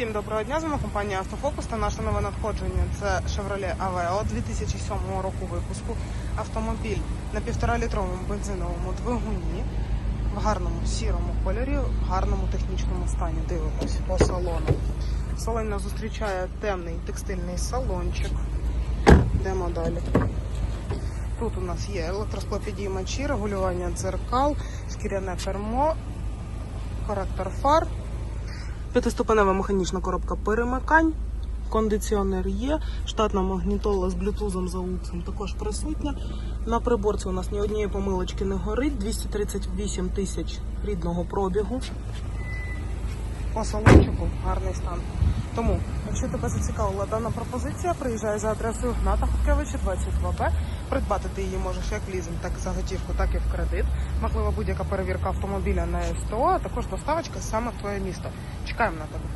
Всім доброго дня, з вами компанія Автофокус та наше нове надходження. Це Chevrolet Aveo 2007 року випуску. Автомобіль на 1,5-літровому бензиновому двигуні в гарному сірому кольорі, в гарному технічному стані. Дивимось по салону. Салон нас зустрічає темний текстильний салончик. Йдемо далі. Тут у нас є електросклопідіймачі, регулювання дзеркал, шкіряне кермо, коректор фар. П'ятиступенева механічна коробка перемикань, кондиціонер є, штатна магнітола з блютузом за уксом також присутня. На приборці у нас ні однієї помилочки не горить, 238 тисяч рідного пробігу. По салончику гарний стан. Тому, якщо тебе зацікавила дана пропозиція, приїжджай за адресою Гната Хуткевича 22Б. Придбати ти її можеш як в лізинг, так і за готівку, так і в кредит. Можливо, будь-яка перевірка автомобіля на СТО, а також доставочка саме в твоє місто. Чекаємо на тебе.